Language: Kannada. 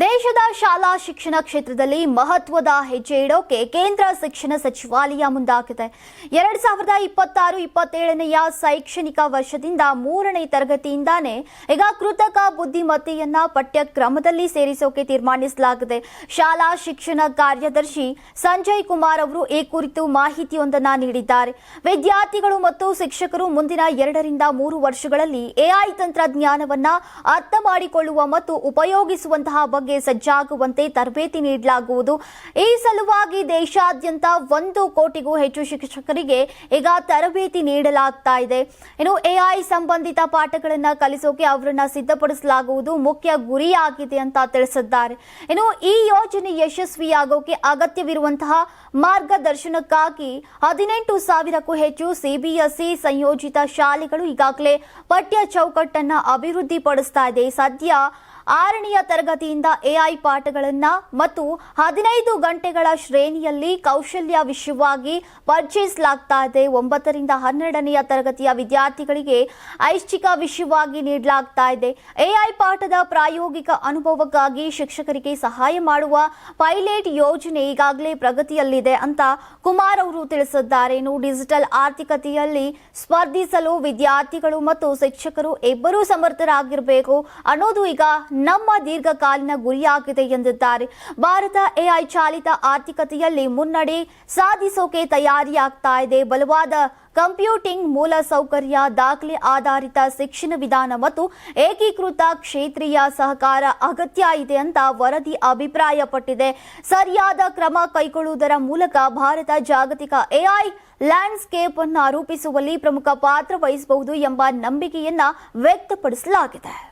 ದೇಶದ ಶಾಲಾ ಶಿಕ್ಷಣ ಕ್ಷೇತ್ರದಲ್ಲಿ ಮಹತ್ವದ ಹೆಜ್ಜೆ ಇಡೋಕೆ ಕೇಂದ್ರ ಶಿಕ್ಷಣ ಸಚಿವಾಲಯ ಮುಂದಾಗಿದೆ. ಎರಡ್ ಸಾವಿರದ ಇಪ್ಪತ್ತಾರು ಇಪ್ಪತ್ತೇಳನೆಯ ಶೈಕ್ಷಣಿಕ ವರ್ಷದಿಂದ ಮೂರನೇ ತರಗತಿಯಿಂದಾನೇ ಈಗ ಕೃತಕ ಬುದ್ಧಿಮತ್ತೆಯನ್ನ ಪಠ್ಯಕ್ರಮದಲ್ಲಿ ಸೇರಿಸೋಕೆ ತೀರ್ಮಾನಿಸಲಾಗಿದೆ. ಶಾಲಾ ಶಿಕ್ಷಣ ಕಾರ್ಯದರ್ಶಿ ಸಂಜಯ್ ಕುಮಾರ್ ಅವರು ಈ ಕುರಿತು ಮಾಹಿತಿಯೊಂದನ್ನ ನೀಡಿದ್ದಾರೆ. ವಿದ್ಯಾರ್ಥಿಗಳು ಮತ್ತು ಶಿಕ್ಷಕರು ಮುಂದಿನ ಎರಡರಿಂದ ಮೂರು ವರ್ಷಗಳಲ್ಲಿ ಎಐ ತಂತ್ರಜ್ಞಾನವನ್ನ ಅರ್ಥ ಮಾಡಿಕೊಳ್ಳುವ ಮತ್ತು ಉಪಯೋಗಿಸುವಂತಹ ಬಗ್ಗೆ ಸಜ್ಜಾಗುವಂತೆ ತರಬೇತಿ ನೀಡಲಾಗುವುದು. ಈ ಸಲುವಾಗಿ ದೇಶಾದ್ಯಂತ ಒಂದು ಕೋಟಿಗೂ ಹೆಚ್ಚು ಶಿಕ್ಷಕರಿಗೆ ಈಗ ತರಬೇತಿ ನೀಡಲಾಗ್ತಾ ಇದೆ. ಇನ್ನು ಎಐ ಸಂಬಂಧಿತ ಪಾಠಗಳನ್ನು ಕಲಿಸೋಕೆ ಅವರನ್ನ ಸಿದ್ಧಪಡಿಸಲಾಗುವುದು ಮುಖ್ಯ ಗುರಿಯಾಗಿದೆ ಅಂತ ತಿಳಿಸಿದ್ದಾರೆ. ಇನ್ನು ಈ ಯೋಜನೆ ಯಶಸ್ವಿಯಾಗೋಕೆ ಅಗತ್ಯವಿರುವಂತಹ ಮಾರ್ಗದರ್ಶನಕ್ಕಾಗಿ ಹದಿನೆಂಟು ಸಾವಿರಕ್ಕೂ ಹೆಚ್ಚು ಸಿಬಿಎಸ್ಇ ಸಂಯೋಜಿತ ಶಾಲೆಗಳು ಈಗಾಗಲೇ ಪಠ್ಯ ಚೌಕಟ್ಟನ್ನು ಅಭಿವೃದ್ಧಿಪಡಿಸ್ತಾ ಇದೆ. ಸದ್ಯ ಆರನೆಯ ತರಗತಿಯಿಂದ ಎಐ ಪಾಠಗಳನ್ನು ಮತ್ತು ಹದಿನೈದು ಗಂಟೆಗಳ ಶ್ರೇಣಿಯಲ್ಲಿ ಕೌಶಲ್ಯ ವಿಷಯವಾಗಿ ಪರಿಚಯಿಸಲಾಗ್ತಾ ಇದೆ ಒಂಬತ್ತರಿಂದ ಹನ್ನೆರಡನೆಯ ತರಗತಿಯ ವಿದ್ಯಾರ್ಥಿಗಳಿಗೆ ಐಚ್ಛಿಕ ವಿಷಯವಾಗಿ ನೀಡಲಾಗ್ತಾ ಇದೆ ಎಐ ಪಾಠದ ಪ್ರಾಯೋಗಿಕ ಅನುಭವಕ್ಕಾಗಿ ಶಿಕ್ಷಕರಿಗೆ ಸಹಾಯ ಮಾಡುವ ಪೈಲಟ್ ಯೋಜನೆ ಈಗಾಗಲೇ ಪ್ರಗತಿಯಲ್ಲಿದೆ ಅಂತ ಕುಮಾರ್ ಅವರು ತಿಳಿಸಿದ್ದಾರೆ. ಇನ್ನು ಡಿಜಿಟಲ್ ಆರ್ಥಿಕತೆಯಲ್ಲಿ ಸ್ಪರ್ಧಿಸಲು ವಿದ್ಯಾರ್ಥಿಗಳು ಮತ್ತು ಶಿಕ್ಷಕರು ಇಬ್ಬರೂ ಸಮರ್ಥರಾಗಿರಬೇಕು ಅನ್ನೋದು ಈಗ ನಮ್ಮ ದೀರ್ಘಕಾಲೀನ ಗುರಿಯಾಗಿದೆ ಎಂದಿದ್ದಾರೆ. ಭಾರತ ಎಐ ಚಾಲಿತ ಆರ್ಥಿಕತೆಯಲ್ಲಿ ಮುನ್ನಡೆ ಸಾಧಿಸೋಕೆ ತಯಾರಿಯಾಗ್ತಾ ಇದೆ. ಬಲವಾದ ಕಂಪ್ಯೂಟಿಂಗ್ ಮೂಲ ಸೌಕರ್ಯ, ದಾಖಲೆ ಆಧಾರಿತ ಶಿಕ್ಷಣ ವಿಧಾನ ಮತ್ತು ಏಕೀಕೃತ ಕ್ಷೇತ್ರೀಯ ಸಹಕಾರ ಅಗತ್ಯ ಇದೆ ಅಂತ ವರದಿ ಅಭಿಪ್ರಾಯಪಟ್ಟಿದೆ. ಸರಿಯಾದ ಕ್ರಮ ಕೈಗೊಳ್ಳುವುದರ ಮೂಲಕ ಭಾರತ ಜಾಗತಿಕ ಎಐ ಲ್ಯಾಂಡ್ಸ್ಕೇಪ್ ಅನ್ನು ರೂಪಿಸುವಲ್ಲಿ ಪ್ರಮುಖ ಪಾತ್ರ ವಹಿಸಬಹುದು ಎಂಬ ನಂಬಿಕೆಯನ್ನ ವ್ಯಕ್ತಪಡಿಸಲಾಗಿದೆ.